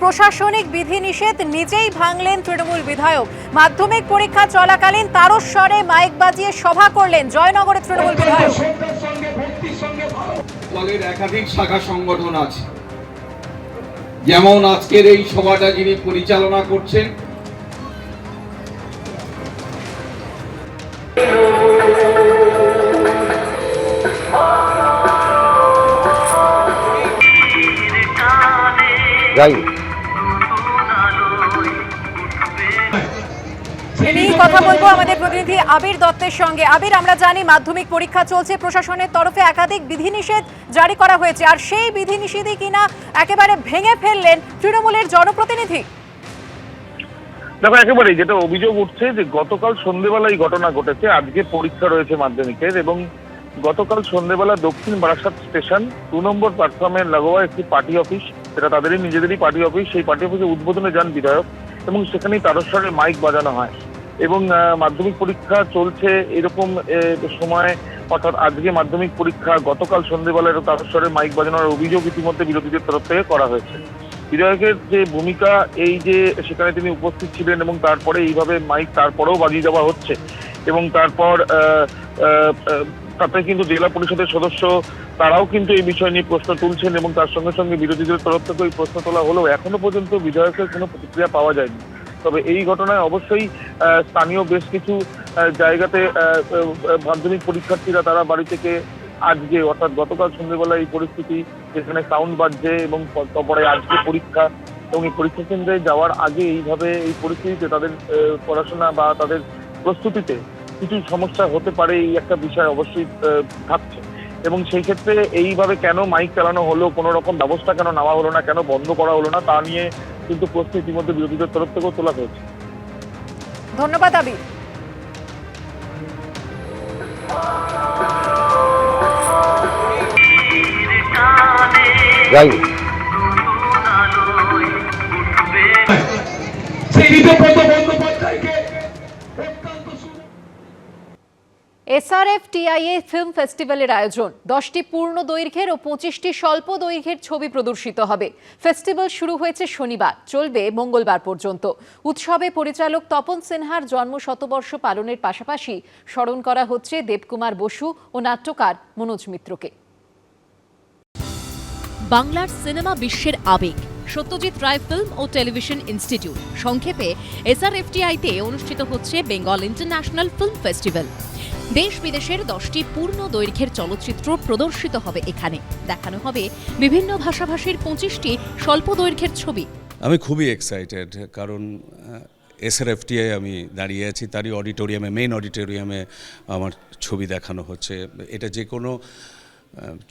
প্রশাসনিক বিধিনিষেধ নিজেই ভাঙলেন তৃণমূল বিধায়ক। মাধ্যমিক পরীক্ষা চলাকালীন তারস্বরে মাইক বাজিয়ে সভা করলেন জয়নগরের তৃণমূল বিধায়ক। দলের একাধিক শাখা সংগঠন আছে। যেমন আজকের এই সভাটা যিনি পরিচালনা করছেন। যাই কথা বলব আমাদের প্রতিনিধি আবির দত্তের সঙ্গে। আবির, আমরা জানি মাধ্যমিক পরীক্ষা চলছে, প্রশাসনের তরফে একাধিক বিধিনিষেধ জারি করা হয়েছে, আর সেই বিধিনিষেধই কিনা একেবারে ভেঙে ফেললেন তৃণমূলের জনপ্রতিনিধি। দেখো, একেবারেই যেটা অভিযোগ উঠছে যে গতকাল সন্ধেবেলা এই ঘটনা ঘটেছে। আজকে পরীক্ষা রয়েছে মাধ্যমিকের এবং গতকাল সন্ধেবেলা দক্ষিণ বারাসাত স্টেশন দু নম্বর প্ল্যাটফর্মের লাগোয়া একটি পার্টি অফিস, সেটা তাদেরই, নিজেদেরই পার্টি অফিস, সেই পার্টি অফিসে উদ্বোধনে যান বিধায়ক এবং সেখানেই তারস্বরে মাইক বাজানো হয়। এবং মাধ্যমিক পরীক্ষা চলছে এরকম সময়, অর্থাৎ আজকে মাধ্যমিক পরীক্ষা গতকাল সন্ধেবেলা এরকম তারস্বরে মাইক বাজানোর অভিযোগ ইতিমধ্যে বিরোধীদের তরফ থেকে করা হয়েছে। বিধায়কের যে ভূমিকা, এই যে সেখানে তিনি উপস্থিত ছিলেন এবং তারপরে এইভাবে মাইক তারপরেও বাজিয়ে দেওয়া হচ্ছে এবং তারপর তাতে কিন্তু জেলা পরিষদের সদস্য তারাও কিন্তু এই বিষয় নিয়ে প্রশ্ন তুলছেন এবং তার সঙ্গে সঙ্গে বিরোধীদের তরফ থেকে ওই প্রশ্ন তোলা হলেও এখনও পর্যন্ত বিধায়কের কোনো প্রতিক্রিয়া পাওয়া যায়নি। তবে এই ঘটনায় অবশ্যই স্থানীয় বেশ কিছু জায়গাতে মাধ্যমিক পরীক্ষার্থীরা তারা বাড়ি থেকে আজকে অর্থাৎ গতকাল সন্ধ্যেবেলা এই পরিস্থিতি যেখানে সাউন্ড বাজছে এবং তারপরে আজকে পরীক্ষা এবং এই পরীক্ষা কেন্দ্রে যাওয়ার আগে এইভাবে এই পরিস্থিতিতে তাদের পড়াশোনা বা তাদের প্রস্তুতিতে কিছু সমস্যা হতে পারে এই একটা বিষয় অবশ্যই থাকছে। এবং সেই ক্ষেত্রে এইভাবে কেন মাইক চালানো হলো, কোনো রকম ব্যবস্থা কেন নেওয়া হলো না, কেন বন্ধ করা হলো না, তা নিয়ে কিন্তু প্রশ্ন ইতিমধ্যে বিরোধীদের তরফ থেকেও তোলা হয়েছে। ধন্যবাদ আবির। যাই সেই এসআরএফ টিআইএ ফিল্ম ফেস্টিভ্যালের আয়োজন। দশটি পূর্ণ দৈর্ঘ্যের ও পঁচিশটি স্বল্প দৈর্ঘ্যের ছবি প্রদর্শিত হবে। ফেস্টিভ্যাল শুরু হয়েছে শনিবার, চলবে মঙ্গলবার পর্যন্ত। উৎসবে পরিচালক তপন সিনহার জন্ম শতবর্ষ পালনের পাশাপাশি স্মরণ করা হচ্ছে দেবকুমার বসু ও নাট্যকার মনোজ মিত্রকে। বাংলার সিনেমা বিশ্বের আবেগ, সত্যজিৎ রায় ফিল্ম ও টেলিভিশন ইনস্টিটিউট। সংক্ষেপে এসআরএফটিআইতে অনুষ্ঠিত হচ্ছে বেঙ্গল ইন্টারন্যাশনাল ফিল্ম ফেস্টিভ্যাল। দেশ বিদেশের দশটি পূর্ণ দৈর্ঘ্যের চলচ্চিত্র প্রদর্শিত হবে এখানে। দেখানো হবে বিভিন্ন ভাষাভাষীর পঁচিশটি স্বল্প দৈর্ঘ্যের ছবি। আমি খুবই এক্সাইটেড কারণ এসআরএফটিআই আমি দাঁড়িয়ে আছি, তারই অডিটোরিয়ামে মেইন অডিটোরিয়ামে আমার ছবি দেখানো হচ্ছে। এটা যে কোনো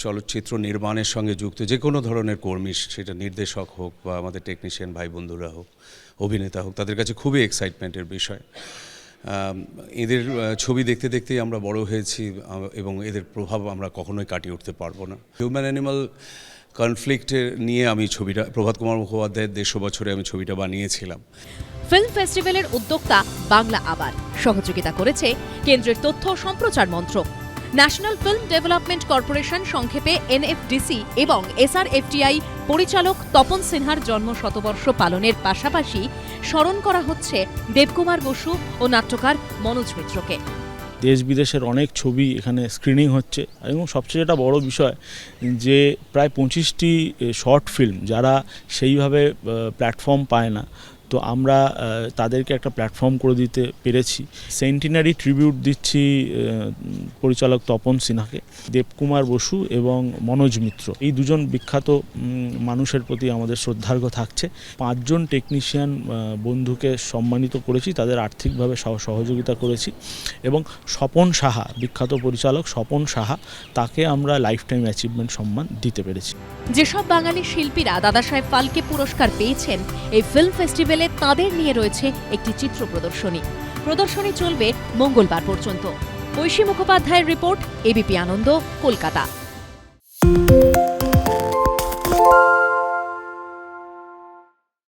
চলচ্চিত্র নির্মাণের সঙ্গে যুক্ত, যে কোনো ধরনের কর্মী, সেটা নির্দেশক হোক বা আমাদের টেকনিশিয়ান ভাই বন্ধুরা হোক, অভিনেতা হোক, তাদের কাছে খুবই এক্সাইটমেন্টের বিষয়। এদের ছবি দেখতে দেখতেই আমরা বড় হয়েছি এবং এদের প্রভাব আমরা কখনোই কাটিয়ে উঠতে পারব না। হিউম্যান অ্যানিমাল কনফ্লিক্টের নিয়ে আমি ছবিটা, প্রভাত কুমার মুখোপাধ্যায়ের দেড়শো বছরে আমি ছবিটা বানিয়েছিলাম। ফিল্ম ফেস্টিভ্যালের উদ্যোক্তা বাংলা আবার সহযোগিতা করেছে কেন্দ্রের তথ্য সম্প্রচার মন্ত্রক। ন্যাশনাল ফিল্ম ডেভেলপমেন্ট কর্পোরেশন সংক্ষেপে এনএফডিসি এবং এসআরএফটিআই পরিচালক তপন সিনহার জন্ম শতবর্ষ পালনের পাশাপাশি স্মরণ করা হচ্ছে দেবকুমার বসু ও নাট্যকার মনোজ মিত্রকে। দেশ বিদেশের অনেক ছবি এখানে স্ক্রিনিং হচ্ছে এবং সবচেয়ে যেটা বড় বিষয় যে প্রায় পঁচিশটি শর্ট ফিল্ম যারা সেইভাবে প্ল্যাটফর্ম পায় না। তো আমরা তাদেরকে একটা প্ল্যাটফর্ম করে দিতে পেরেছি। সেন্টিনারি ট্রিবিউট দিচ্ছি পরিচালক তপন সিনহাকে, দেবকুমার বসু এবং মনোজ মিত্র। এই দুজন বিখ্যাত মানুষের প্রতি আমাদের শ্রদ্ধার্ঘ থাকছে। পাঁচজন টেকনিশিয়ান বন্ধুকে সম্মানিত করেছি, তাদের আর্থিকভাবে সহ- সহযোগিতা করেছি এবং স্বপন সাহা, বিখ্যাত পরিচালক স্বপন সাহা, তাকে আমরা লাইফ টাইম অ্যাচিভমেন্ট সম্মান দিতে পেরেছি। যেসব বাঙালি শিল্পীরা দাদা সাহেব ফালকে পুরস্কার পেয়েছেন, এই ফিল্ম ফেস্টিভ্যালে তাদের নিয়ে রয়েছে একটি চিত্র প্রদর্শনী। প্রদর্শনী চলবে মঙ্গলবার পর্যন্ত। ঐশী মুখোপাধ্যায়ের রিপোর্ট এবিপি আনন্দ, কলকাতা।